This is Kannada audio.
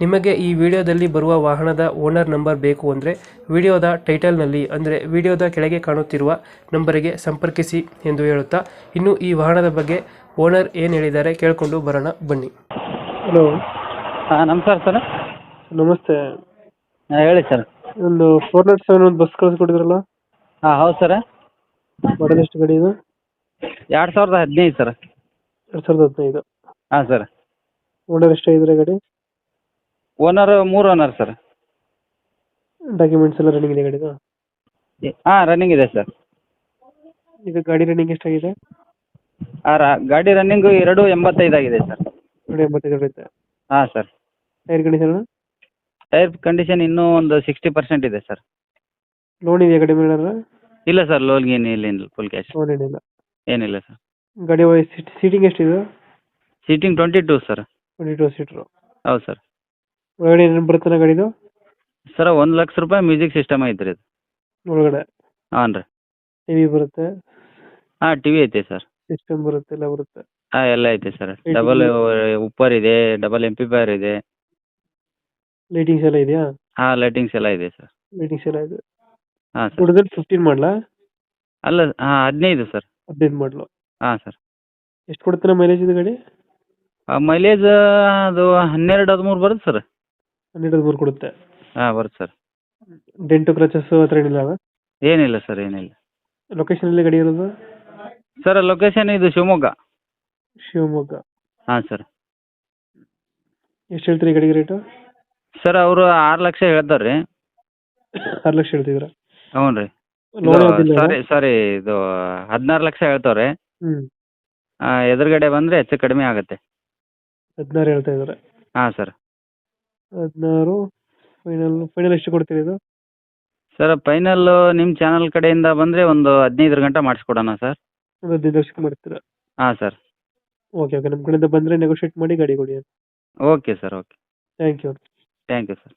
ನಿಮಗೆ ಈ ವಿಡಿಯೋದಲ್ಲಿ ಬರುವ ವಾಹನದ ಓನರ್ ನಂಬರ್ ಬೇಕು ಅಂದರೆ ವಿಡಿಯೋದ ಟೈಟಲ್ನಲ್ಲಿ ಅಂದರೆ ವಿಡಿಯೋದ ಕೆಳಗೆ ಕಾಣುತ್ತಿರುವ ನಂಬರಿಗೆ ಸಂಪರ್ಕಿಸಿ ಎಂದು ಹೇಳುತ್ತಾ ಇನ್ನು ಈ ವಾಹನದ ಬಗ್ಗೆ ಓನರ್ ಏನು ಹೇಳಿದ್ದಾರೆ ಕೇಳಿಕೊಂಡು ಬರೋಣ ಬನ್ನಿ. ಹಲೋ ಹಾಂ ನಮಸ್ಕಾರ ಸರ್. ನಮಸ್ತೆ. ಹಾಂ ಹೇಳಿ ಸರ್. ಒಂದು ಫೋರ್ ನಾಟ್ ಸೆವೆನ್ ಒಂದು ಬಸ್ ಕಳಿಸ್ಕೊಟ್ಟಿದ್ರಲ್ಲ ಹಾಂ ಹೌದು ಸರ್. ಮಾಡಲ್ ಎಷ್ಟು ಗಾಡಿ ಇದು? ಎರಡು ಸಾವಿರದ ಹದಿನೈದು ಸರ್. ಎರಡು ಸಾವಿರದ ಹದಿನೈದು. ಹಾಂ ಸರ್. ಓನರ್ ಇದ್ರೆ ಗಾಡಿ? ಓನರ್ ಮೂರು ಓನರ್ ಸರ್ ಡಾಕ್ಯುಮೆಂಟ್ಸ್ ಎಲ್ಲ ರನ್ನಿಂಗ್ ಇದೆ ಗಾಡಿದು? ಹಾಂ ರನ್ನಿಂಗ್ ಇದೆ ಸರ್ ಇದು ಗಾಡಿ ರನ್ನಿಂಗ್ ಎಷ್ಟಾಗಿದೆ? ಆ ರಾ ಗಾಡಿ ರನ್ನಿಂಗು ಎರಡು ಎಂಬತ್ತೈದು ಆಗಿದೆ ಸರ್ ನೋಡಿ ಎಂಬತ್ತೈದು ಐತೆ ಹಾಂ sir tyre condition tyre condition ಇನ್ನೂ ಒಂದು ಸಿಕ್ಸ್ಟಿ ಪರ್ಸೆಂಟ್ ಇದೆ ಸರ್ ಲೋನ್ ಇದೆಯಾ ಗಾಡಿ ಮೇಲೆ ಇಲ್ಲ ಸರ್ ಲೋನ್ ಗೀನ್ ಏನಿಲ್ಲ ಫುಲ್ ಕ್ಯಾಶ್ ಲೋನ್ ಏನಿಲ್ಲ. ಏನಿಲ್ಲ ಸರ್ ಗಾಡಿ ಸೀಟಿಂಗ್ ಎಷ್ಟಿದೆ seating twenty two sir twenty two seater ಹೌದು ಸರ್ ಒಳಗಡೆ ಏನೇನು ಬರುತ್ತಾನೆ ಗಾಡಿದು? ಸರ್ ಒಂದು ಲಕ್ಷ ರೂಪಾಯಿ ಮ್ಯೂಸಿಕ್ ಸಿಸ್ಟಮ್ ಐತೆ ರೀ ಒಳಗಡೆ? ಹಾಂ ರೀ. ಟಿ ವಿ ಬರುತ್ತೆ? ಹಾಂ ಟಿ ವಿ ಐತೆ ಸರ್. ಸಿಸ್ಟಮ್ ಬರುತ್ತೆ ಎಲ್ಲ ಬರುತ್ತೆ? ಹಾಂ ಎಲ್ಲ ಐತೆ ಸರ್. ಡಬಲ್ ಉಪ್ಪರ್ ಇದೆ ಡಬಲ್ ಎಂಪಿಫೈರ್ ಇದೆ. ಲೈಟಿಂಗ್ಸ್ ಎಲ್ಲ ಇದೆಯಾ? ಹಾಂ ಲೈಟಿಂಗ್ಸ್ ಎಲ್ಲ ಇದೆ ಸರ್. ಲೈಟಿಂಗ್ಸ್ ಎಲ್ಲ ಇದೆ. ಹಾಂ ಸರ್. ಹುಡುಗರು ಫಿಫ್ಟೀನ್ ಮಾಡಲ? ಅಲ್ಲ ಹಾಂ ಹದಿನೈದು ಸರ್. ಹದಿನೈದು ಮಾಡಲು. ಹಾಂ ಸರ್. ಎಷ್ಟು ಕೊಡ್ತಾನೆ ಮೈಲೇಜ್ ಇದು ಗಾಡಿ? ಮೈಲೇಜ್ ಅದು ಹನ್ನೆರಡು ಹದಿಮೂರು ಬರುತ್ತೆ ಸರ್. ಹನ್ನೆರಡು ಮೂರು ಕೊಡುತ್ತೆ. ಹಾ ಬರುತ್ತೆ ಸರ್. ಡೆಂಟು ಕ್ರಚಸ್ ಹತ್ರ ಏನಿಲ್ಲ ಏನಿಲ್ಲ ಸರ್ ಏನಿಲ್ಲ. ಲೊಕೇಶನ್ ಎಲ್ಲಿ ಗಡಿ ಇರೋದು? ಸರ್ ಲೊಕೇಶನ್ ಇದು ಶಿವಮೊಗ್ಗ. ಶಿವಮೊಗ್ಗ. ಹಾ ಸರ್. ಎಷ್ಟು ಹೇಳ್ತೀರಿ ಗಡಿಗೆ ರೇಟು ಸರ್ ಅವರು ಆರು ಲಕ್ಷ ಹೇಳ್ತಾರೆ ರೀ. ಆರು ಲಕ್ಷ ಹೇಳ್ತಿದ್ರು ಹ್ಞೂ ರೀ. ಲೋನ್ ಸಾರಿ ಸಾರಿ ಇದು ಹದಿನಾರು ಲಕ್ಷ ಹೇಳ್ತಾವ್ರೆ. ಹ್ಞೂ ಎದುರುಗಡೆ ಬಂದ್ರೆ ಹೆಚ್ಚು ಕಡಿಮೆ ಆಗುತ್ತೆ. ಹದಿನಾರು ಹೇಳ್ತಾ ಇದ್ದಾರೆ. ಹಾಂ ಸರ್. ಹದಿನಾರು ಫೈನಲ್ ಫೈನಲ್ ಎಷ್ಟು ಕೊಡ್ತೀರಿ ಇದು? ಸರ್ ಫೈನಲ್ ನಿಮ್ಮ ಚಾನಲ್ ಕಡೆಯಿಂದ ಬಂದರೆ ಒಂದು ಹದಿನೈದರ ಗಂಟೆ ಮಾಡಿಸ್ಕೊಡೋಣ ಸರ್ ಒಂದು ಹದಿನೈದು ಲಕ್ಷಕ್ಕೆ ಮಾಡ್ತೀರಾ? ಹಾಂ ಸರ್ ಓಕೆ ಓಕೆ ನಮ್ಮ ಕಡೆಯಿಂದ ಬಂದರೆ ನೆಗೋಷಿಯೇಟ್ ಮಾಡಿ ಗಾಡಿ ಕೊಡಿ okay sir okay thank you thank you sir